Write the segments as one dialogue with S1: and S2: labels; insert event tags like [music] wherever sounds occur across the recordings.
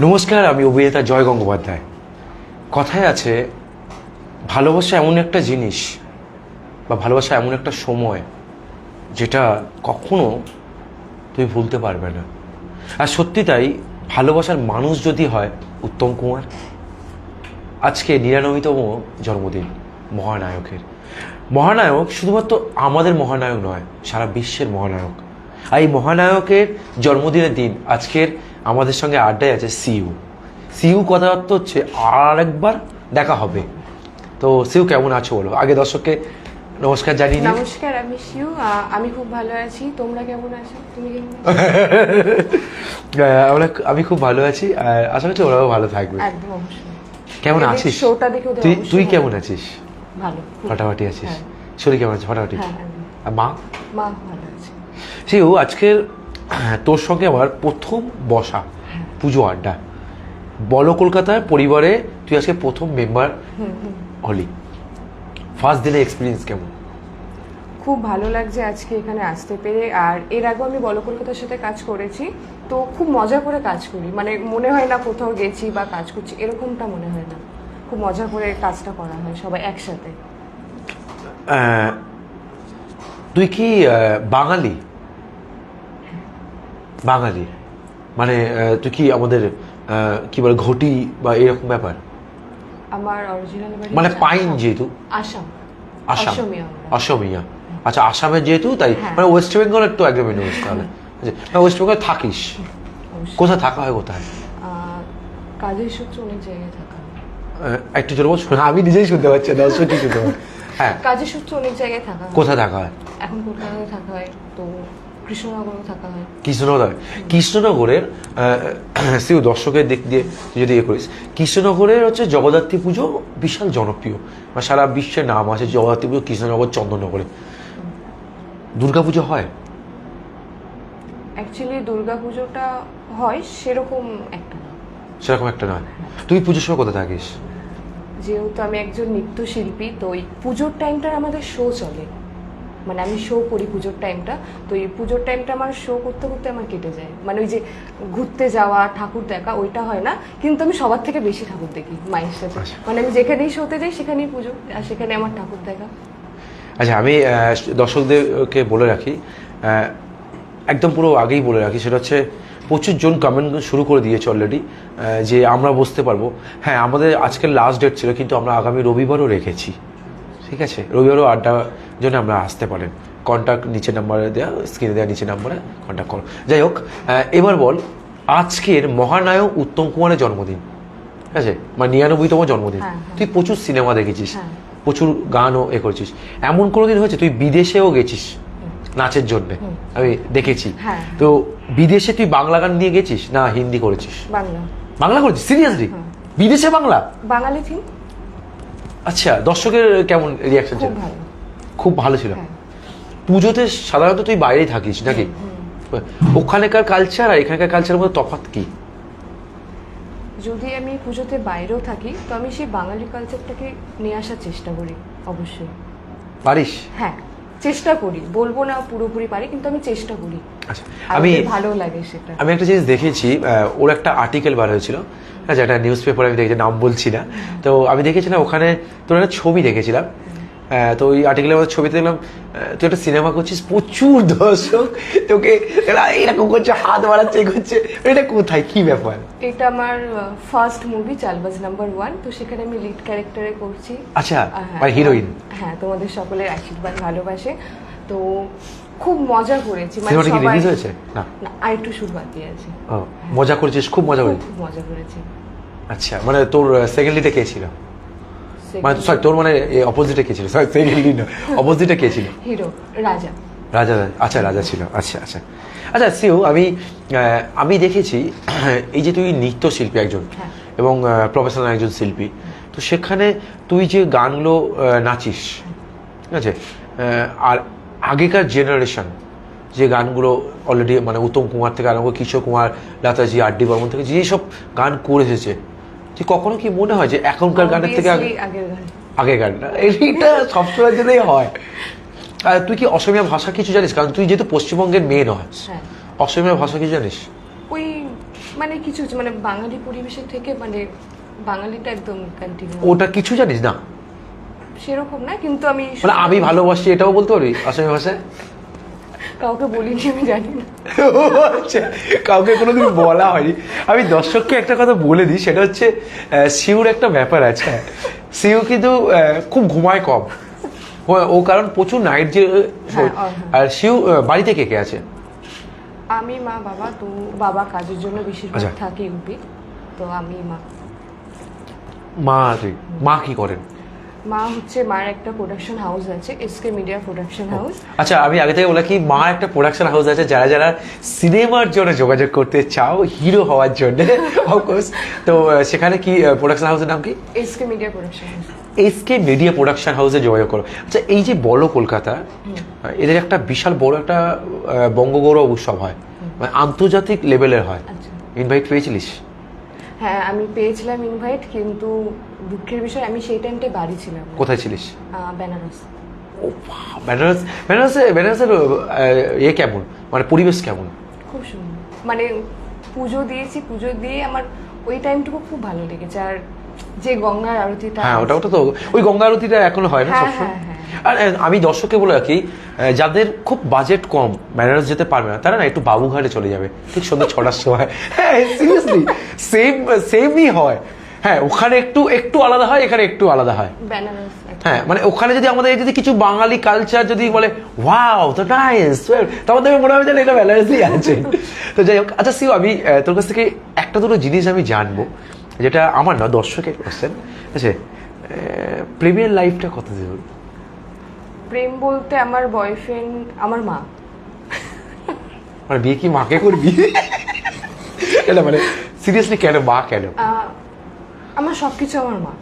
S1: নমস্কার, আমি অভিনেতা জয় গঙ্গোপাধ্যায়। কথায় আছে, ভালোবাসা এমন একটা জিনিস বা ভালোবাসা এমন একটা সময় যেটা কখনো তুমি ভুলতে পারবে না। আর সত্যি তাই, ভালোবাসার মানুষ যদি হয়, উত্তম কুমার। আজকে নিরানব্বইতম জন্মদিন মহানায়কের। মহানায়ক শুধুমাত্র আমাদের মহানায়ক নয়, সারা বিশ্বের মহানায়ক। আর এই মহানায়কের জন্মদিনের দিন, আজকের আমাদের সঙ্গে আড্ডায় আছে সিইউ সিইউ কথাবার্তা হচ্ছে আর একবার দেখা হবে। তো সিইউ কেমন আছো বলো? আগে দর্শককে নমস্কার জানি
S2: নমস্কার আমি শিউ আমি খুব ভালো আছি। তোমরা কেমন আছো? তুমি কেমন আছো? [laughs]
S1: আমরা আমি খুব ভালো আছি। আর আশা করছি ওরাও ভালো থাকবে।
S2: একদম
S1: কেমন আছিস?
S2: শোটা দেখে
S1: তুই তুই কেমন আছিস?
S2: ভালো।
S1: ফাটাফাটি আছিস?
S2: হ্যাঁ।
S1: শরীর কেমন আছে? ফাটাফাটি?
S2: হ্যাঁ,
S1: আর মা?
S2: মা ভালো আছে।
S1: সেও আজকের হ্যাঁ, তোর সঙ্গে আমার প্রথম বসা পুজো আড্ডা। বলো কলকাতার পরিবারে তুই আজকে প্রথম মেম্বার হলি ফার্স্ট দিনে এক্সপিরিয়েন্স কেমন?
S2: খুব ভালো লাগছে আজকে এখানে আসতে পেরে। আর এর আগেও আমি বলো কলকাতার সাথে কাজ করেছি তো খুব মজা করে কাজ করি। মানে মনে হয় না কোথাও গেছি বা কাজ করছি এরকমটা মনে হয় না। খুব মজা করে কাজটা করা হয় সবাই একসাথে।
S1: তুই কি বাঙালি? বাঙালি। মানে তুই কি আমাদের কি বলে ঘটি বা এরকম ব্যাপার?
S2: আমার অরিজিনাল
S1: মানে পাইন যেহেতু।
S2: আসাম।
S1: আসাম।
S2: অসমিয়া
S1: আচ্ছা আসামে যেহেতু তাই
S2: হ্যাঁ।
S1: মানে ওয়েস্ট বেঙ্গল একটু একদম ইউনিভার্স তাহলে। আচ্ছা, ওয়েস্ট বেঙ্গল থাকিস। কোথায় থাকা হয় কোথায়?
S2: কাজের সূত্রে অনেক জায়গায় থাকা
S1: একটু জোর বল আমি নিজেই শুনতে পাচ্ছি দর্শক কি শুনতে হ্যাঁ।
S2: কাজের সূত্রে অনেক জায়গায় থাকা।
S1: কোথায় থাকা হয়?
S2: এখন কলকাতায় থাকা হয় তো কৃষ্ণনগরে থাকা হয়।
S1: কৃষ্ণনগর কৃষ্ণনগরের সিও দর্শকের দিক দিয়ে যদি ইয়ে করিস কৃষ্ণনগরের হচ্ছে জগদ্ধাত্রী পুজো বিশাল জনপ্রিয়। বা সারা বিশ্বের নাম আছে জগদ্ধাত্রী পুজো কৃষ্ণনগর চন্দননগরে। দুর্গাপুজো হয়?
S2: অ্যাকচুয়ালি দুর্গাপুজোটা হয় সেরকম একটা না।
S1: সেরকম একটা নয় তুই পুজোর সময় কোথায় থাকিস?
S2: যেহেতু আমি একজন নৃত্যশিল্পী তো এই পুজোর টাইমটা আমাদের শো চলে। মানে আমি শো করি পুজোর টাইমটা তো এই পুজোর টাইমটা আমার শো করতে করতে আমার কেটে যায়। মানে ওই যে ঘুরতে যাওয়া ঠাকুর দেখা ওইটা হয় না। কিন্তু আমি সবার থেকে বেশি ঠাকুর দেখি মায়ের সাথে।
S1: আচ্ছা।
S2: মানে আমি যেখানেই শোতে যাই সেখানেই পুজো আর সেখানে আমার ঠাকুর দেখা।
S1: আচ্ছা আমি দর্শকদেরকে বলে রাখি একদম পুরো আগেই বলে রাখি সেটা হচ্ছে প্রচুর জন কমেন্ট শুরু করে দিয়েছে অলরেডি যে আমরা বসতে পারব। হ্যাঁ আমাদের আজকের লাস্ট ডেট ছিল কিন্তু আমরা আগামী রবিবারও রেখেছি। ঠিক আছে? রবিবারও আড্ডা জন্য আমরা আসতে পারেন। কন্ট্যাক্ট নিচে নাম্বারে দেওয়া স্ক্রিনে দেওয়া নিচে নাম্বারে কন্ট্যাক্ট করো। যাই হোক এবার বল আজকের মহানায়ক উত্তম কুমারের জন্মদিন ঠিক আছে? মানে নিরানব্বইতম জন্মদিন।
S2: হ্যাঁ, হ্যাঁ।
S1: তুই প্রচুর সিনেমা দেখেছিস
S2: হ্যাঁ।
S1: প্রচুর গানও এ করেছিস। এমন কোনো দিন হয়েছে তুই বিদেশেও গেছিস নাচের জন্য? আমি দেখেছি। তো বিদেশে তুই বাংলা গান নিয়ে গেছিস না হিন্দি করেছিস?
S2: বাংলা।
S1: বাংলা করেছিস? সিরিয়াসলি বিদেশে বাংলা?
S2: বাঙালি থিম?
S1: আচ্ছা দর্শকের কেমন রিয়াকশন ছিল?
S2: খুব ভালো।
S1: ছিল।
S2: হ্যাঁ।
S1: পুজোতে সাধারণত তুই বাইরেই থাকিস নাকি? ওখানেকার কালচার আর এখানকার কালচারের মধ্যে তফাৎ কি?
S2: যদি আমি পুজোতে বাইরেও থাকি তো আমি সেই বাঙালি কালচারটাকে নিয়ে আসার চেষ্টা করি অবশ্যই।
S1: পারিস?
S2: হ্যাঁ। চেষ্টা করি। বলব না পুরোপুরি পারি কিন্তু আমি চেষ্টা করি।
S1: আচ্ছা আমি
S2: ভালো লাগে সেটা।
S1: আমি একটা জিনিস দেখেছি ওর একটা আর্টিকেল বার হয়েছিল। হ্যাঁ যেটা নিউজ পেপার আমি দেখেছি নাম বলছি না। তো আমি দেখেছিলাম ওখানে তোর একটা ছবি দেখেছিলাম। তো ওই আর্টিকেলের মধ্যে ছবিতে দেখলাম তুই একটা সিনেমা করছিস প্রচুর দর্শক তোকে এরা এরকম করছে হাত বাড়াচ্ছে করছে। এটা কোথায়? কি ব্যাপার?
S2: এটা আমার first movie Chaalbaaz number one তো সেখানে আমি লিড ক্যারেক্টারে করছি।
S1: আচ্ছা
S2: হ্যাঁ,
S1: মানে হিরোইন
S2: হ্যাঁ তোমাদের সকলের আশীর্বাদ ভালোবাসে। তো খুব মজা করেছি। মানে সবাই-
S1: রিলিজ হয়েছে? না।
S2: আর একটু শুরু বাকি আছে।
S1: মজা করেছিস খুব মজা
S2: খুব
S1: করেছিস।
S2: মজা করেছি।
S1: আচ্ছা মানে তোর সেকেন্ড লিডে কে ছিল? মানে সরি তোর মানে অপোজিটে কে ছিল? সরি সেকেন্ড লিড অপোজিটে কে ছিল?
S2: হিরো রাজা।
S1: রাজা আচ্ছা রাজা ছিল আচ্ছা আচ্ছা। আচ্ছা সিও আমি আমি দেখেছি এই যে তুই নৃত্যশিল্পী একজন
S2: হ্যাঁ।
S1: এবং প্রফেশনাল একজন শিল্পী তো সেখানে তুই যে গানগুলো নাচিস ঠিক আছে? আর আগেকার জেনারেশন যে গানগুলো অলরেডি মানে উত্তম কুমার থেকে আরম্ভ কিশোর কুমার লতাজি আর ডি বর্মন থেকে যেসব গান করে এসেছে তুই কখনো কি মনে হয় যে এখনকার গানের থেকে আগে
S2: আগের গান।
S1: এইটা সবসময় জন্যই হয়। আর তুই কি অসমীয়া ভাষা কিছু জানিস? কারণ তুই যেহেতু পশ্চিমবঙ্গের মেয়ে নয়
S2: হ্যাঁ।
S1: অসমীয়া ভাষা কিছু জানিস?
S2: ওই মানে কিছু মানে বাঙালি পরিবেশের থেকে মানে বাঙালিটা একদম কন্টিনিউ
S1: ওটা কিছু জানিস? না।
S2: সেরকম না কিন্তু আমি
S1: মানে আমি ভালোবাসি এটাও বলতে পারি আসামি ভাষায়?
S2: কাউকে বলিনি আমি জানি না।
S1: আচ্ছা, কাউকে কোনোদিন বলা হয়নি। আমি দর্শককে একটা কথা বলে দিই সেটা হচ্ছে শিউর একটা ব্যাপার আছে। শিউ কিন্তু খুব ঘুমায় কম। ও- কারণ প্রচুর নাইট যে
S2: হ্যাঁ।
S1: আর শিউ বাড়িতে কে কে আছে?
S2: আমি মা বাবা তো বাবা কাজের জন্য বেশিরভাগ
S1: আচ্ছা।
S2: থাকে ইউপি তো আমি মা।
S1: মা মা কি করেন?
S2: মা হচ্ছে মার একটা প্রোডাকশন হাউস আছে এসকে মিডিয়া প্রোডাকশন হাউস
S1: আচ্ছা আমি আগে থেকে বলে কি মা একটা প্রোডাকশন হাউস আছে যারা যারা সিনেমার জন্য যোগাযোগ করতে চাও হিরো হওয়ার জন্য [laughs] অফকোর্স তো সেখানে কি প্রোডাকশন হাউসের নাম কি?
S2: SK media production house
S1: SK media production হাউসে যোগাযোগ করো। আচ্ছা এই যে বলো কলকাতা এদের একটা বিশাল বড় একটা বঙ্গগৌরব উৎসব হয়। মানে আন্তর্জাতিক লেভেলের হয়।
S2: আচ্ছা।
S1: ইনভাইট পেয়েছিলিস?
S2: হ্যাঁ আমি পেয়েছিলাম ইনভাইট কিন্তু দুঃখের বিষয় আমি সেই টাইমটায় বাড়ি ছিলাম।
S1: কোথায় ছিলিস?
S2: বেনারস
S1: ও বেনারস বেনারসে বেনারসের ইয়ে কেমন? মানে পরিবেশ কেমন?
S2: খুব সুন্দর। মানে পুজো দিয়েছি পুজো দিয়ে আমার ওই টাইমটুকু খুব ভালো লেগেছে। আর যে গঙ্গার আরতিটা
S1: হ্যাঁ ওটা ওটা তো ওই গঙ্গা আরতিটা এখনও হয় না
S2: হ্যাঁ,
S1: সবসময়?
S2: হ্যাঁ, হ্যাঁ।
S1: আর আমি দর্শককে বলে রাখি যাদের খুব বাজেট কম বেনারস যেতে পারবে না তারা না একটু বাবুঘাটে চলে যাবে। ঠিক সন্ধ্যা ছটার সময়। হ্যাঁ সিরিয়াসলি সেম সেমই হয়। হ্যাঁ ওখানে একটু একটু আলাদা হয় এখানে একটু আলাদা হয়। হ্যাঁ মানে ওখানে যদি আমাদের যদি কিছু বাঙালি কালচার যদি বলে ওয়াও তো নাইস তখন মনে হবে যে এটা বেনারসই আছে। তো যাই হোক আচ্ছা সিও আমি তোর কাছ থেকে একটা দুটো জিনিস আমি জানব যেটা আমার না দর্শকের কোশ্চেন আছে? প্রেমের লাইফটা কত দূর
S2: প্রেম বলতে আমার বয়ফ্রেন্ড আমার মা।
S1: মানে বিয়ে কি মাকে করবি? এটা মানে সিরিয়াসলি কেন মা কেন?
S2: আমার সবকিছু আমার মা।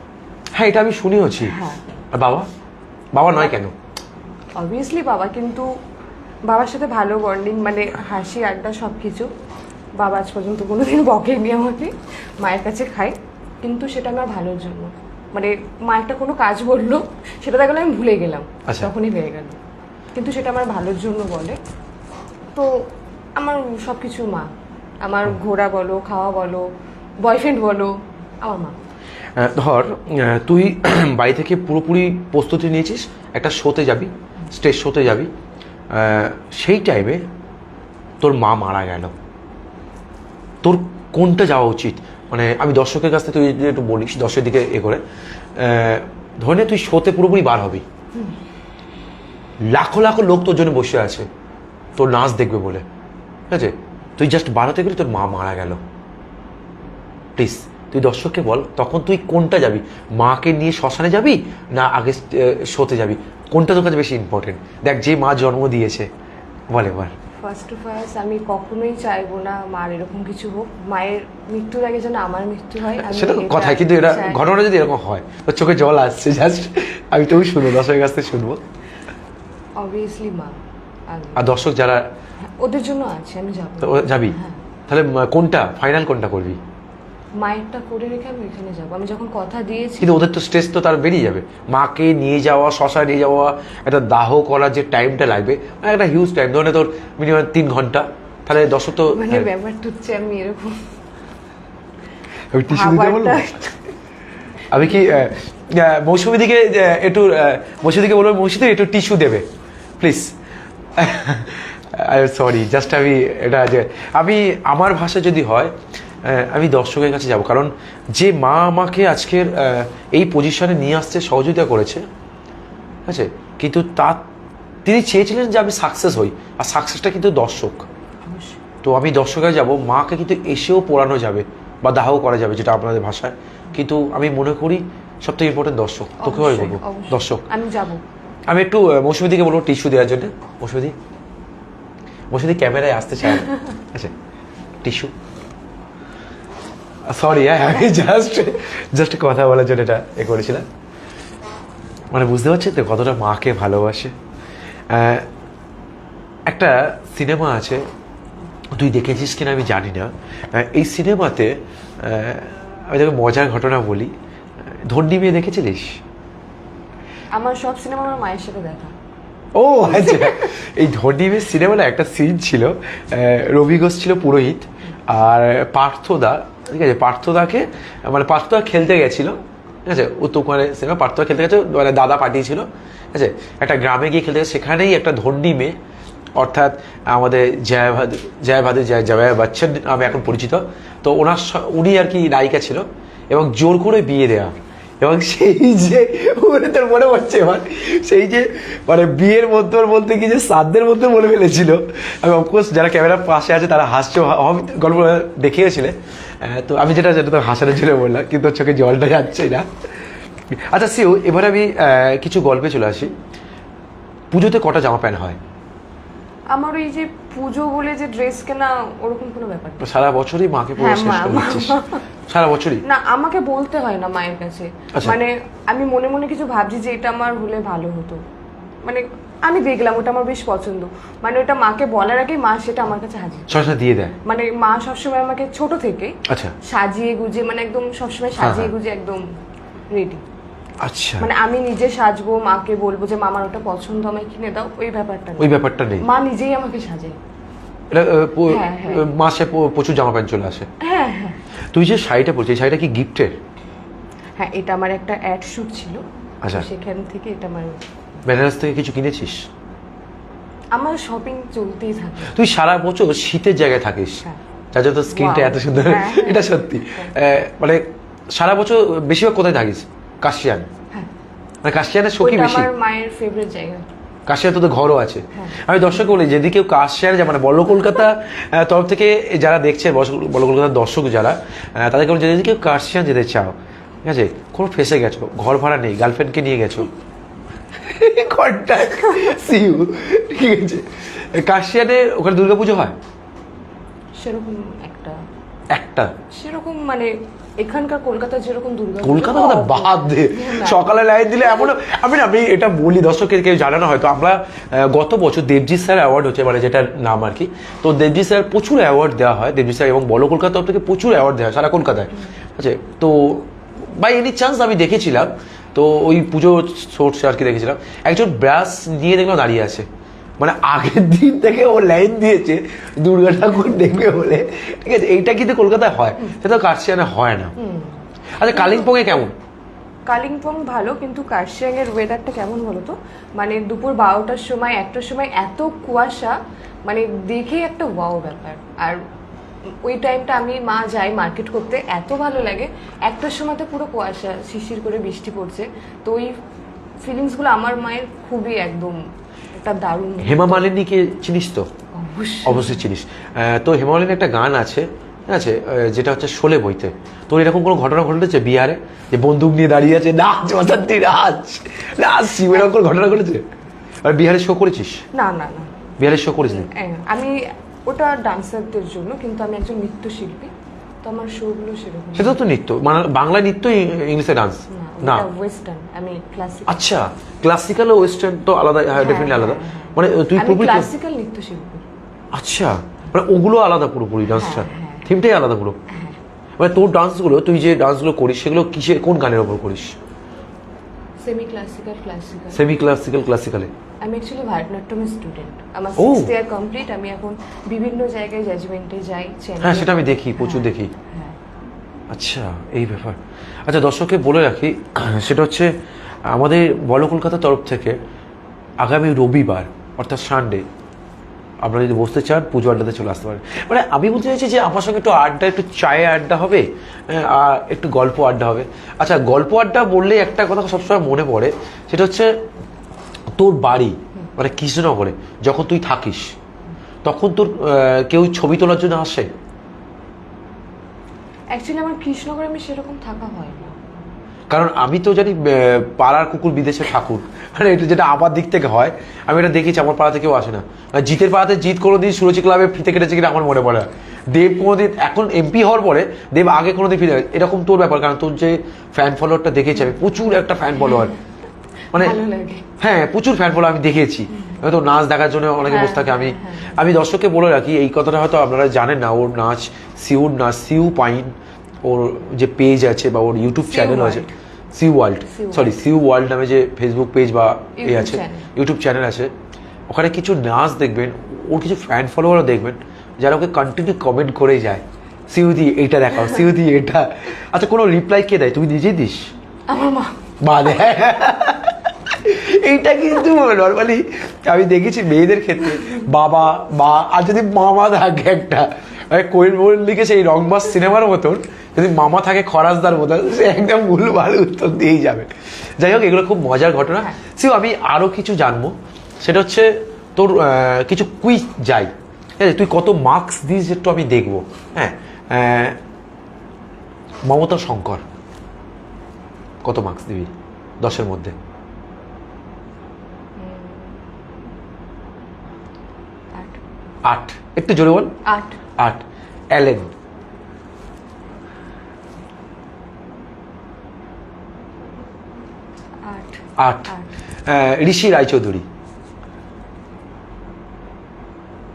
S1: হ্যাঁ এটা আমি শুনেওছি।
S2: হ্যাঁ।
S1: আর বাবা? বাবা নয় কেন?
S2: অবভিয়াসলি বাবা কিন্তু বাবার সাথে ভালো বন্ডিং মানে হাসি আড্ডা সব কিছু বাবা আজ পর্যন্ত কোনোদিন বকেনি আমাকে। মায়ের কাছে খাই কিন্তু সেটা আমার ভালোর জন্য। মানে মা একটা কোনো কাজ বলল সেটা দেখা গেলো আমি ভুলে গেলাম
S1: আচ্ছা।
S2: তখনই হয়ে গেল। কিন্তু সেটা আমার ভালোর জন্য বলে। তো আমার সব কিছু মা। আমার ঘোরা বলো খাওয়া বলো বয়ফ্রেন্ড বলো আমার মা।
S1: ধর তুই [clears throat] বাড়ি থেকে পুরোপুরি প্রস্তুতি নিয়েছিস একটা শোতে যাবি স্টেজ শোতে যাবি সেই টাইমে তোর মা মারা গেল। তোর কোনটা যাওয়া উচিত? মানে আমি দর্শকের কাছ থেকে তুই যদি একটু বলিস, দর্শকের দিকে এ করে ধরে নে তুই শোতে পুরোপুরি বার হবি। লাখো লাখো লোক তোর জন্য বসে আছে। তোর নাচ দেখবে বলে। ঠিক আছে? তুই জাস্ট বার হতে গেলে, তোর মা মারা গেল। প্লিজ তুই দর্শককে বল, তখন তুই কোনটা যাবি? মাকে নিয়ে শ্মশানে যাবি না আগে শোতে যাবি? কোনটা তোর কাছে বেশি ইম্পর্টেন্ট দেখ, যে মা জন্ম দিয়েছে, বল এবার
S2: ফার্স্ট অফ ফার্স্ট আমি কখনোই চাইব না মার এরকম কিছু হোক। মায়ের মৃত্যুর আগে যেন আমার মৃত্যু হয়
S1: সেটা কথাই কিন্তু এটা ঘটনা যদি এরকম হয় তো চোখে জল আসছে জাস্ট আমি তুমি শুনব দর্শকের কাছ থেকে শুনব।
S2: অবভিয়াসলি মা।
S1: আর দর্শক যারা
S2: ওদের জন্য আছে আমি যাব।
S1: যাবি?
S2: হ্যাঁ।
S1: তাহলে কোনটা ফাইনাল কোনটা করবি?
S2: মায়েরটা করে রেখে আমি ওইখানে যাব। আমি যখন কথা দিয়েছি
S1: কিন্তু ওদের তো স্ট্রেস তো তার বেরিয়ে যাবে। মাকে নিয়ে যাওয়া শ্মশানে নিয়ে যাওয়া একটা দাহ করার যে টাইমটা লাগবে মানে একটা হিউজ টাইম ধরে তোর মিনিমাম তিন ঘণ্টা। তাহলে দর্শক তো
S2: মানে
S1: হ্যাঁ।
S2: ব্যাপারটা হচ্ছে আমি এরকম
S1: আমি কি আহ, আহ, দিকে একটু আহ, মৌসুমী দিকে বলব মৌসুমী একটু টিস্যু দেবে। প্লিজ সরি জাস্ট আমি এটা যে আমি আমার ভাষা যদি হয় আমি দর্শকের কাছে যাব। কারণ যে মা আমাকে আজকের এই পজিশনে নিয়ে আসতে সহযোগিতা করেছে ঠিক আছে? কিন্তু তা তিনি চেয়েছিলেন যে আমি সাকসেস হই আর সাকসেসটা কিন্তু দর্শক। তো আমি দর্শকে যাব মাকে কিন্তু এসেও পোড়ানো যাবে বা দাহ করা যাবে যেটা আপনাদের ভাষায়। কিন্তু আমি মনে করি সব থেকে ইম্পর্টেন্ট দর্শক। তোকে হয়
S2: অবশ্যই,
S1: বলব দর্শক।
S2: আমি যাব।
S1: আমি একটু আহ, মৌসুমী দিকে বলব টিস্যু দেওয়ার জন্য। মৌসুমী মৌসুমী ক্যামেরায় আসতে চায় না। আচ্ছা টিস্যু। সরি হ্যাঁ আমি জাস্ট জাস্ট কথা বলার জন্য এটা এ করেছিলাম। মানে বুঝতে পারছেন তো কতটা মাকে ভালোবাসে। একটা সিনেমা আছে তুই দেখেছিস কিনা আমি জানি না। এই সিনেমাতে আমি তোকে মজার ঘটনা বলি। ধন্ডি মেয়ে দেখেছিলিস?
S2: আমার সব সিনেমা আমার মায়ের সাথে দেখা।
S1: ও আচ্ছা। এই ধনিমের সিনেমাটা একটা সিন ছিল রবি ঘোষ ছিল পুরোহিত আর পার্থদা ঠিক আছে পার্থদাকে মানে পার্থদা খেলতে গেছিল ঠিক আছে ওখানে সিনেমা পার্থদা খেলতে গেছে মানে দাদা পাঠিয়েছিল ঠিক আছে একটা গ্রামে গিয়ে খেলতে গেছে সেখানেই একটা ধন্ডি মেয়ে অর্থাৎ আমাদের জয়াভাদ জয়াভাদের জয় জয়া বচ্চন নামে এখন পরিচিত তো ওনার উনি আর কি নায়িকা ছিল এবং জোর করে বিয়ে দেওয়া এবং সেই যে মনে তোর মনে পড়ছে এবার সেই যে মানে বিয়ের মধ্যে বলতে কি যে সাধ্যের মধ্যে বলে ফেলেছিল আমি অফকোর্স যারা ক্যামেরার পাশে আছে তারা হাসছে গল্প দেখিয়েছিলে আহ, তো আমি যেটা যেটা তো হাসানোর জন্য বললাম কিন্তু চোখে জলটা যাচ্ছে না। আচ্ছা সিও এবার আমি কিছু গল্পে চলে আসি। পুজোতে কটা জামা প্যান্ট হয়?
S2: আমার ওই যে পুজো বলে যে ড্রেস কেনা ওরকম কোনো ব্যাপার।
S1: সারা বছরই মাকে পুরো
S2: হ্যাঁ,
S1: শেষ করে দিচ্ছিস? সারা বছরই?
S2: না আমাকে বলতে হয় না মায়ের কাছে।
S1: আচ্ছা।
S2: মানে আমি মনে মনে কিছু ভাবছি যে এটা আমার হলে ভালো হতো। মানে আমি দেখলাম ওটা আমার বেশ পছন্দ। মানে ওটা মাকে বলার আগেই মা সেটা আমার কাছে হাজির।
S1: সরাসরি দিয়ে দেয়?
S2: মানে মা সবসময় আমাকে ছোট থেকে
S1: আচ্ছা।
S2: সাজিয়ে গুজিয়ে মানে একদম সবসময় সাজিয়ে
S1: হ্যাঁ।
S2: গুজিয়ে একদম রেডি
S1: আচ্ছা।
S2: মানে আমি নিজে সাজবো মাকে বলব যে মামার ওটা পছন্দ আমায় কিনে দাও। ওই ব্যাপারটা
S1: ওই ব্যাপারটা নেই?
S2: মা নিজেই আমাকে সাজায়।
S1: এটা
S2: হ্যাঁ, হ্যাঁ।
S1: মাসে প্রচুর জামা প্যান্ট চলে আসে।
S2: হ্যাঁ হ্যাঁ।
S1: তুই যে শাড়িটা পরছিস শাড়িটা কি গিফটের
S2: হ্যাঁ এটা আমার একটা অ্যাড শুট ছিল।
S1: আচ্ছা।
S2: সেখান থেকে এটা আমার
S1: বেনারস থেকে কিছু কিনেছিস?
S2: আমার শপিং চলতেই থাকে।
S1: তুই সারা বছর শীতের জায়গায় থাকিস।
S2: হ্যাঁ।
S1: যার জন্য স্কিনটা এত সুন্দর।
S2: হ্যাঁ, হ্যাঁ।
S1: এটা সত্যি। মানে সারা বছর বেশিরভাগ কোথায় থাকিস? কাশিয়ান।
S2: হ্যাঁ।
S1: মানে কাশিয়ানের শোকি বেশি?
S2: আমার মায়ের ফেভারিট জায়গা।
S1: কাশিয়ান তো তোর ঘরও আছে।
S2: হ্যাঁ।
S1: আমি দর্শক বলি যদি কেউ কাশিয়ান যায় মানে বড় কলকাতা তরফ থেকে যারা দেখছে বড়- বড় কলকাতার দর্শক যারা তাদেরকে বলি যদি কেউ কাশিয়ান যেতে চাও ঠিক আছে? কোনো ফেসে গেছো ঘর ভাড়া নেই গার্লফ্রেন্ডকে নিয়ে গেছো কন্ট্যাক্ট সিউ ঠিক আছে। কাশিয়ানে ওখানে দুর্গাপুজো হয়?
S2: সেরকম একটা।
S1: একটা?
S2: সেরকম মানে এখানকার কলকাতা যেরকম দুর্গা
S1: কলকাতা কথা বাদ দে। সকালে লাইন দিলে এমন আমি আমি এটা বলি দর্শকের কেউ জানে না হয়তো আমরা গত বছর দেবজিৎ স্যার অ্যাওয়ার্ড হচ্ছে মানে যেটার নাম আর কি। তো দেবজিৎ স্যার প্রচুর অ্যাওয়ার্ড দেওয়া হয়। দেবজিৎ স্যার এবং বড় কলকাতা থেকে প্রচুর অ্যাওয়ার্ড দেওয়া হয় সারা কলকাতায়। আছে তো বাই এনি চান্স আমি দেখেছিলাম তো ওই পুজো সোর্স আর কি দেখেছিলাম। একজন ব্রাশ নিয়ে দেখলাম দাঁড়িয়ে আছে। মানে আগের দিন থেকে ও লাইন দিয়েছে দুর্গা ঠাকুর দেখবে বলে। ঠিক আছে এইটা কিন্তু কলকাতায় হয় সেটা কার্শিয়ানে হয় না। আচ্ছা কালিম্পংয়ে কেমন?
S2: কালিম্পং ভালো কিন্তু কার্শিয়াং এর ওয়েদারটা কেমন বলো তো মানে দুপুর বারোটার সময় একটার সময় এত কুয়াশা মানে দেখেই একটা ওয়াও ব্যাপার। আর ওই টাইমটা আমি মা যাই মার্কেট করতে এত ভালো লাগে। একটার সময় তো পুরো কুয়াশা শিশির করে বৃষ্টি পড়ছে। তো ওই ফিলিংসগুলো আমার মায়ের খুবই একদম একটা দারুণ।
S1: হেমা মালিনীকে চিনিস তো?
S2: অবশ্যই।
S1: চিনিস। তো হেমা মালিনীর একটা গান আছে ঠিক আছে? যেটা হচ্ছে শোলে বইতে। তোর এরকম কোনো ঘটনা ঘটেছে বিহারে? যে বন্দুক নিয়ে দাঁড়িয়ে আছে নাচ বসন্তি নাচ নাচ এরকম কোনো ঘটনা ঘটেছে আর বিহারে শো করেছিস
S2: না না না
S1: বিহারে শো করিস
S2: আমি ওটা ডান্সারদের জন্য কিন্তু আমি একজন নৃত্যশিল্পী তো আমার শোগুলো সেরকম
S1: সেটা তো নৃত্য মানে বাংলা নৃত্য ইংলিশে ডান্স। না
S2: ওয়েস্টার্ন আমি ক্লাসিক
S1: আচ্ছা ক্লাসিক্যাল ও ওয়েস্টার্ন তো আলাদা হ্যাঁ ডেফিনেটলি আলাদা। মানে তুই পুরোপুরি
S2: ক্লাসিক্যাল নৃত্যশিল্পী।
S1: আচ্ছা মানে ওগুলো আলাদা পুরোপুরি ডান্সটা
S2: হ্যাঁ, হ্যাঁ।
S1: থিমটাই আলাদা পুরো।
S2: হ্যাঁ।
S1: মানে তোর ডান্সগুলো তুই যে ডান্সগুলো করিস সেগুলো কিসের কোন গানের ওপর করিস?
S2: Semi classical classical
S1: semi classical ক্লাসিক্যালে
S2: আমি অ্যাকচুয়ালি ভারতনাট্যমের স্টুডেন্ট আমার
S1: ও।
S2: সিক্সথ ইয়ার কমপ্লিট আমি এখন বিভিন্ন জায়গায় জাজমেন্টে যাই চেন্নাই
S1: হ্যাঁ সেটা আমি দেখি প্রচুর দেখি।
S2: হ্যাঁ।
S1: আচ্ছা এই ব্যাপার। আচ্ছা দর্শককে বলে রাখি [clears throat] সেটা হচ্ছে আমাদের বড় কলকাতার তরফ থেকে আগামী রবিবার অর্থাৎ সানডে আপনারা যদি বসতে চান, পুজো আড্ডাতে চলে আসতে পারেন। মানে আমি বলতে চাইছি যে আমার সঙ্গে একটু আড্ডা, একটু চায়ে আড্ডা হবে একটু গল্প আড্ডা হবে। আচ্ছা গল্প আড্ডা বললে একটা কথা সবসময় মনে পড়ে, সেটা হচ্ছে তোর বাড়ি মানে কৃষ্ণনগরে, যখন তুই থাকিস, তখন তোর কেউ ছবি তোলার জন্য আসে?
S2: অ্যাকচুয়ালি আমার কৃষ্ণনগরে আমি সেরকম থাকা হয় না।
S1: কারণ আমি তো জানি পাড়ার কুকুর বিদেশে ঠাকুর। মানে এটা যেটা আমার দিক থেকে হয় আমি এটা দেখেছি আমার পাড়াতে কেউ আসে না। জিতের পাড়াতে জিত কোনোদিন সুরজি ক্লাবে ফিতে কেটেছে কিনা আমার মনে পড়ে। দেব কোনোদিন এখন এমপি হওয়ার পরে দেব আগে কোনোদিন ফিরে এরকম তোর ব্যাপার কারণ তোর যে ফ্যান ফলোয়ারটা দেখেছি আমি প্রচুর একটা ফ্যান ফলোয়ার মানে হ্যাঁ প্রচুর ফ্যান ফলো আমি দেখেছি। হয়তো নাচ দেখার জন্য অনেকে
S2: হ্যাঁ,
S1: বসে থাকে আমি
S2: হ্যাঁ,
S1: আমি দর্শককে বলে রাখি এই কথাটা হয়তো আপনারা জানেন না ওর নাচ সিউর নাচ সিউ পাইন। ওর যে পেজ আছে বা ওর ইউটিউব চ্যানেল আছে। Siu world sorry Siu world নামে যে ফেসবুক পেজ বা এ আছে ইউটিউব চ্যানেল আছে ওখানে কিছু নাচ দেখবেন ওর কিছু ফ্যান ফলোয়ারও দেখবেন যারা ওকে কন্টিনিউ কমেন্ট করে যায় সিউদি এইটা দেখাও সিউদি এটা আচ্ছা কোনো রিপ্লাই কে দেয়? তুমি নিজেই দিস।
S2: আমার মা।
S1: মা দেয় এইটা কিন্তু নর্মালি আমি দেখেছি মেয়েদের ক্ষেত্রে বাবা মা আর যদি মামা থাকে একটা মানে কোয়েল মল্লিকে সেই রংবাস সিনেমার মতন যদি মামা থাকে খরাজদার মতন সে একদম ভুল ভালো উত্তর দিয়েই যাবে। যাই হোক এগুলো খুব মজার ঘটনা। সিও আমি আরও কিছু জানব। সেটা হচ্ছে তোর কিছু কুইজ যাই। ঠিক আছে তুই কত মার্কস দিস একটু আমি দেখব। হ্যাঁ মমতা শঙ্কর। কত মার্কস দিবি দশের মধ্যে?
S2: আট।
S1: আট। একটু জোরে বল।
S2: আট।
S1: আট। অ্যালেন
S2: আট।
S1: ঋষি রায়চৌধুরী।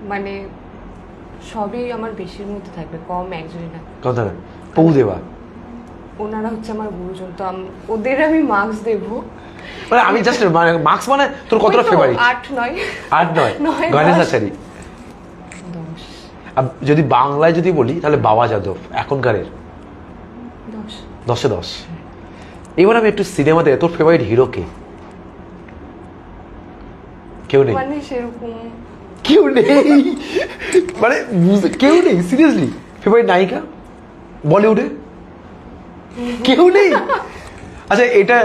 S2: মানে সবই আমার বেশির মধ্যে থাকবে কম একজনই না।
S1: কথা না। পৌদেবা
S2: ওনারা হচ্ছে আমার গুরুজন তো ওদের আমি মার্কস দেবো।
S1: মানে আমি জাস্ট মানে মার্কস মানে তোর কতটা ফেভারিট
S2: আট নয়।
S1: আট নয়? [laughs] গণেশ। আচারি যদি বাংলায় যদি বলি তাহলে বাবা যাদব এখনকারের।
S2: দশ।
S1: দশে দশ। এবার আমি একটু সিনেমাতে তোর ফেভারিট হিরো কে? কেউ নেই।
S2: মানে সেরকম।
S1: কেউ নেই। মানে কেউ নেই সিরিয়াসলি ফেভারিট নায়িকা? বলিউডে? কেউ নেই? আচ্ছা এটা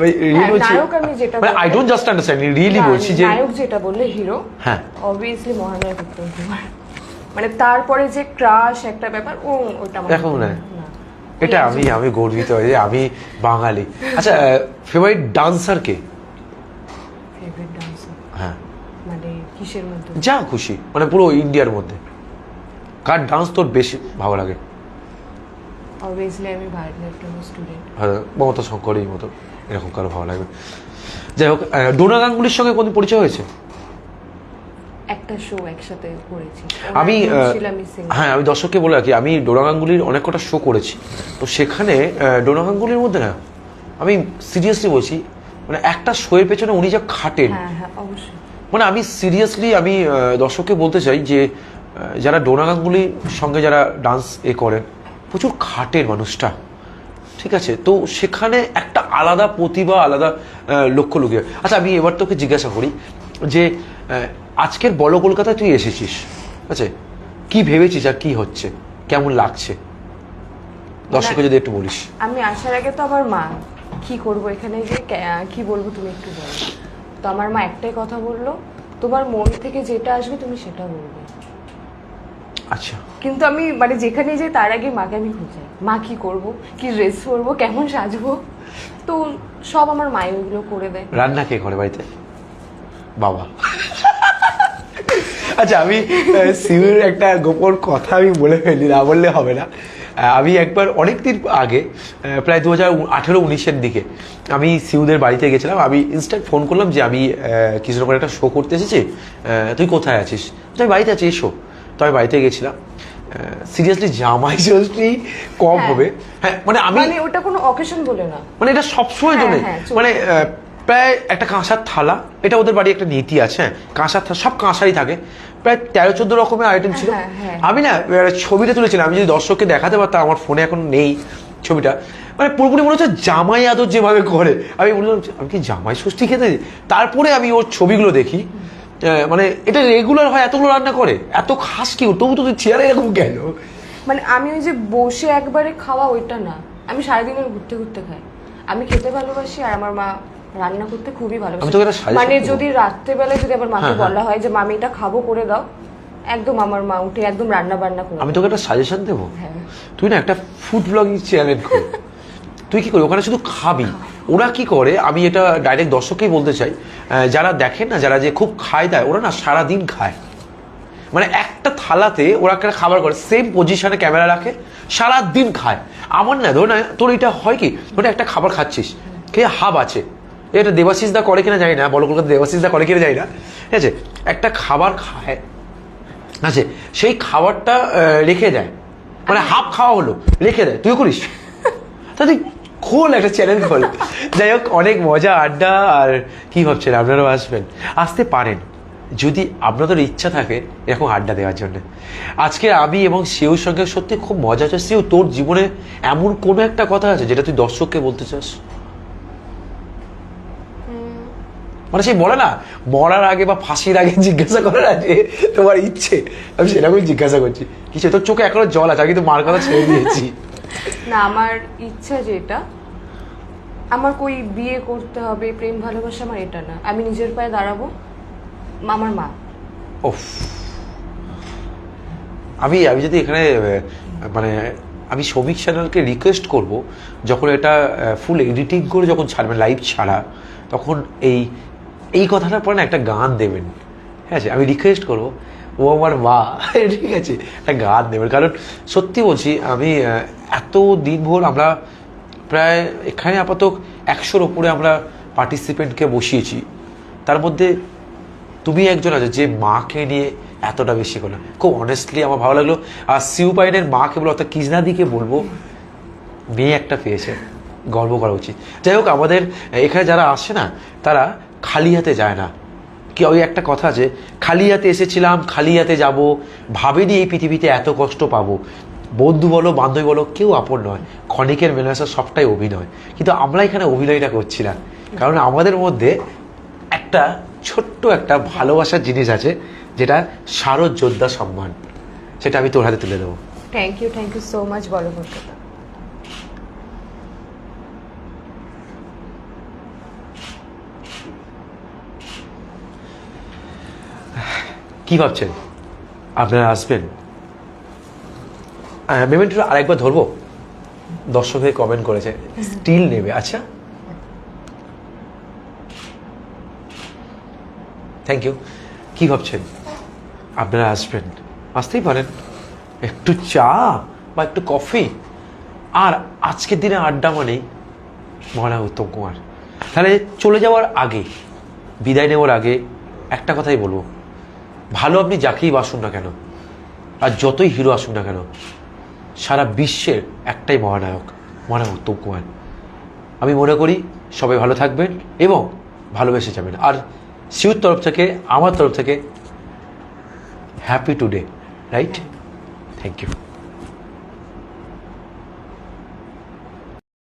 S1: রিয়েলি
S2: হ্যাঁ,
S1: বলছি মানে I don't just understand really বলছি যে
S2: নায়ক যেটা বললে হিরো
S1: হ্যাঁ।
S2: অবভিয়াসলি মহানায়ক উত্তম কুমার মানে তারপরে যে ক্রাশ একটা ব্যাপার ও ওটা
S1: দেখো না। এটা আমি আমি গর্বিত যে আমি বাঙালি। আচ্ছা ফেভারিট ডান্সার কে?
S2: ফেভারিট ডান্সার
S1: হ্যাঁ।
S2: মানে কিসের মধ্যে?
S1: যা খুশি মানে পুরো ইন্ডিয়ার মধ্যে। কার ডান্স তোর বেশি ভালো লাগে?
S2: অবভিয়াসলি আমি ভারতনাট্যম স্টুডেন্ট
S1: হয়তো মমতা শঙ্করের মতো এরকম কারও ভালো লাগবে। যাই হোক ডোনা গাঙ্গুলির সঙ্গে কোন পরিচয় হয়েছে?
S2: একটা শো একসাথে করেছি।
S1: আমি হ্যাঁ আমি দর্শককে বলে রাখি আমি ডোনা গাঙ্গুলির অনেক কটা শো করেছি। তো সেখানে ডোনা গাঙ্গুলির মধ্যে না আমি সিরিয়াসলি বলছি মানে একটা শোয়ের পেছনে উনি যা খাটেন
S2: হ্যাঁ হ্যাঁ অবশ্যই।
S1: মানে আমি সিরিয়াসলি আমি দর্শককে বলতে চাই যে যারা ডোনা গাঙ্গুলির সঙ্গে যারা ডান্স এ করেন প্রচুর খাটের মানুষটা ঠিক আছে? তো সেখানে একটা আলাদা প্রতিভা আলাদা লক্ষ্য লুকিয়ে। আচ্ছা আমি এবার তোকে জিজ্ঞাসা করি যে আজকের বড় কলকাতায় তুই এসেছিস। আছে? কি ভেবেছিস আর কি হচ্ছে? কেমন লাগছে? দর্শককে যদি একটু বলিস।
S2: আমি আসার আগে তো আমার মা কি করব এখানে যে কে- বলব তুমি একটু বলো। তো আমার মা একটাই কথা বলল তোমার মন থেকে যেটা আসবে তুমি সেটা বলবে।
S1: আচ্ছা।
S2: কিন্তু আমি মানে যেখানে যাই তার আগে মাকে আমি খুঁজাই। মা কি করব? কি ড্রেস পরবো? কেমন সাজবো? তো সব আমার মাই ওগুলো করে দেয়।
S1: রান্না কে করে বাড়িতে? বাবা। আচ্ছা আমি সিউর একটা গোপন কথা আমি বলে ফেলি না বললে হবে না। আমি একবার অনেক দিন আগে প্রায় দু হাজার আঠেরো উনিশের দিকে আমি সিউদের বাড়িতে গেছিলাম। আমি ইনস্ট্যান্ট ফোন করলাম যে আমি কিছু রকম একটা শো করতে এসেছি। তুই কোথায় আছিস? তো আমি বাড়িতে আছি এসো। তো আমি বাড়িতে গেছিলাম। সিরিয়াসলি জামাই ষষ্ঠী কম
S2: হ্যাঁ।
S1: হবে। হ্যাঁ মানে আমি
S2: মানে ওটা কোনো অকেশন বলে না।
S1: মানে এটা সবসময়
S2: হ্যাঁ,
S1: জন্য
S2: হ্যাঁ,
S1: মানে আহ, প্রায় একটা কাঁসার থালা এটা ওদের বাড়ি একটা নীতি আছে হ্যাঁ কাঁসার থালা সব কাঁসারই থাকে। প্রায় তেরো চোদ্দ রকমের আইটেম ছিল।
S2: হ্যাঁ, হ্যাঁ।
S1: আমি না ছবিটা তুলেছিলাম আমি যদি দর্শককে দেখাতে পারতাম আমার ফোনে এখন নেই ছবিটা। মানে পুরোপুরি মনে হচ্ছে জামাই আদর যেভাবে করে। আমি বললাম আমি কি জামাই ষষ্ঠী খেতে তারপরে আমি ওর ছবিগুলো দেখি। মানে এটা রেগুলার হয় এতগুলো রান্না করে এত খাস কি? তবু তো চেয়ারে এরকম কেন?
S2: মানে আমি ওই যে বসে একবারে খাওয়া ওইটা না। আমি সারাদিনের ঘুরতে ঘুরতে খাই। আমি খেতে ভালোবাসি আর আমার মা রান্না করতে খুবই ভালোবাসি। মানে। যদি রাত্রেবেলায় যদি আমার মাকে
S1: হ্যাঁ, হ্যাঁ।
S2: বলা হয় যে মামি এটা খাব করে দাও। একদম আমার মা উঠে একদম রান্না বান্না করে
S1: আমি তোকে একটা সাজেশন দেবো?
S2: হ্যাঁ।
S1: তুই না একটা ফুড ব্লগিং চ্যানেল কর তুই কি করবি ওখানে শুধু খাবি। ওরা কি করে? আমি এটা ডাইরেক্ট দর্শককেই বলতে চাই। যারা দেখেন না যারা যে খুব খায় দেয় ওরা না সারা দিন খায়। মানে একটা থালাতে ওরা একটা খাবার করে সেম পজিশনে ক্যামেরা রাখে সারা দিন খায়। আমার না ধর না তোর এটা হয় কি? ধর একটা খাবার খাচ্ছিস খেয়ে হাব আছে। এটা দেবাশিস দা করে কিনা জানি না, বড় কলকাতা দেবাশিস দা করে কিনা জানি না। ঠিক আছে? একটা খাবার খায় আছে? সেই খাবারটা রেখে দেয়। মানে হাফ খাওয়া হলো, রেখে দেয়। তুই করিস? তা তুই খোল একটা চ্যানেল খোল। যাই হোক, অনেক মজা, আড্ডা আর কি ভাবছেন? আপনারাও আসবেন। আসতে পারেন। যদি আপনাদের ইচ্ছা থাকে, এরকম আড্ডা দেওয়ার জন্য। আজকে আমি এবং সিউর সঙ্গে সত্যি খুব মজা হচ্ছে। সিউ, তোর জীবনে এমন কোনো একটা কথা আছে যেটা তুই দর্শককে বলতে চাস? মানে সেই বলে না মরার আগে বা ফাঁসির আগে জিজ্ঞাসা করে না যে তোমার ইচ্ছে। আমি সেরকমই জিজ্ঞাসা করছি। কিছু তোর চোখে এখনও জল আছে? আমি কিন্তু মার কথা ছেড়ে দিয়েছি।
S2: না আমার ইচ্ছা যেটা আমার কই বিয়ে করতে হবে প্রেম ভালোবাসা আমার এটা না। আমি নিজের পায়ে দাঁড়াবো আমার মা।
S1: ওফ আমি আমি যদি এখানে মানে আমি শ্রমিক চ্যানেলকে রিকোয়েস্ট করব যখন এটা ফুল এডিটিং করে যখন ছাড়বে লাইভ ছাড়া তখন এই এই কথাটার পরে না একটা গান দেবেন। ঠিক আছে? আমি রিকোয়েস্ট করব, ও আমার মা। [laughs] ঠিক আছে? একটা গান দেবেন। কারণ সত্যি বলছি, আমি এত দিনভর আমরা প্রায় এখানে আপাতত একশোর ওপরে আমরা পার্টিসিপেন্টকে বসিয়েছি। তার মধ্যে তুমি একজন আছো যে মাকে নিয়ে এতটা বেশি করো খুব অনেস্টলি আমার ভালো লাগল। আর সিউ পাইনের মাকে বলো অর্থাৎ কিজনাদিকে বলব, মেয়ে একটা পেয়েছে। গর্ব করা উচিত। যাই হোক, আমাদের, এখানে যারা আসে না, তারা খালি হাতে যায় না। কি, ওই একটা কথা আছে খালি হাতে এসেছিলাম খালি হাতে যাব, ভাবিনি এই পৃথিবীতে এত কষ্ট পাবো। বন্ধু বলো, বান্ধবী বলো, কেউ আপন নয়। ক্ষণিকের মেলাসা সবটাই অভিনয়। কিন্তু আমরা এখানে অভিনয়টা করছি না। কারণ আমাদের মধ্যে একটা ছোট্ট একটা ভালোবাসার জিনিস আছে, যেটা শারদ যোদ্ধা সম্মান। সেটা আমি তোর হাতে তুলে দেবো।
S2: Thank you thank you so much বড় কলকাতা
S1: কি ভাবছেন? আপনারা আসবেন? মেমেন্টটা আরেকবার ধরবো? দর্শকে কমেন্ট করেছে। স্টিল নেবে। আচ্ছা। থ্যাংক ইউ কি ভাবছেন? আপনারা আসবেন। আসতেই পারেন। একটু চা বা একটু কফি আর আজকের দিনে আড্ডা মানেই মহানা উত্তম কুমার। তাহলে চলে যাওয়ার আগে, বিদায় নেওয়ার আগে একটা কথাই বলব। ভালো আপনি যাকেই বাসুন না কেন, আর যতই হিরো আসুন না কেন, সারা বিশ্বের একটাই মহানায়ক মহানায়ক উত্তম কুমার। আমি মনে করি সবাই ভালো থাকবেন এবং ভালোবেসে যাবেন। আর সিউর তরফ থেকে, আমার তরফ থেকে happy today right thank you